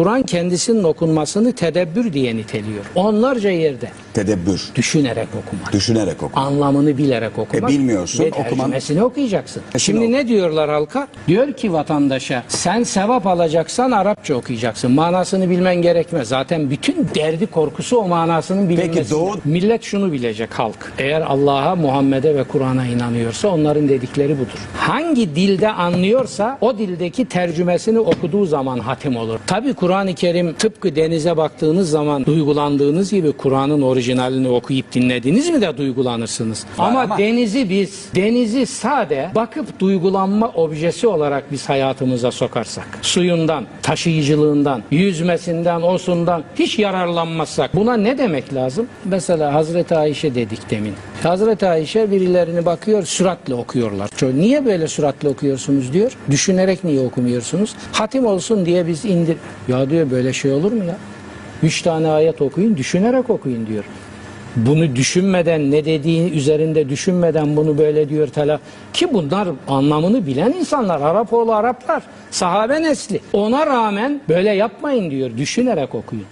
Kur'an kendisinin okunmasını tedebbür diye niteliyor. Onlarca yerde Tedebbür. düşünerek okumak. Düşünerek oku. Anlamını bilerek okumak. E, bilmiyorsun, Ve okuman- okuyacaksın. E, Şimdi şimdi ne diyorlar halka? Diyor ki vatandaşa sen sevap alacaksan Arapça okuyacaksın. Manasını bilmen gerekmez. Zaten bütün derdi korkusu o manasının bilinmesi. Doğu- Millet şunu bilecek halk. Eğer Allah'a, Muhammed'e ve Kur'an'a inanıyorsa onların dedikleri budur. Hangi dilde anlıyorsa o dildeki tercümesini okuduğu zaman hatim olur. Tabi Kur'an-ı Kerim tıpkı denize baktığınız zaman duygulandığınız gibi Kur'an'ın orijinalini okuyup dinlediniz mi de duygulanırsınız. Ama, ama- denizi biz, denizi sade bakıp duygulanma objesi olarak biz hayatımıza sokarsak, suyundan, taşıyıcılığından, yüzmesinden, osundan hiç yararlanmazsak buna ne demek lazım? Mesela Hazreti Ayşe dedik demin. Hazreti Ayşe birilerini bakıyor süratle okuyorlar. Niye böyle süratle okuyorsunuz diyor. Düşünerek niye okumuyorsunuz? Hatim olsun diye biz indir. Ya diyor böyle şey olur mu ya? Üç tane ayet okuyun, düşünerek okuyun diyor. Bunu düşünmeden, ne dediği üzerinde düşünmeden bunu böyle diyor tela. Ki bunlar anlamını bilen insanlar, Arap oğlu Araplar, sahabe nesli. Ona rağmen böyle yapmayın diyor, düşünerek okuyun.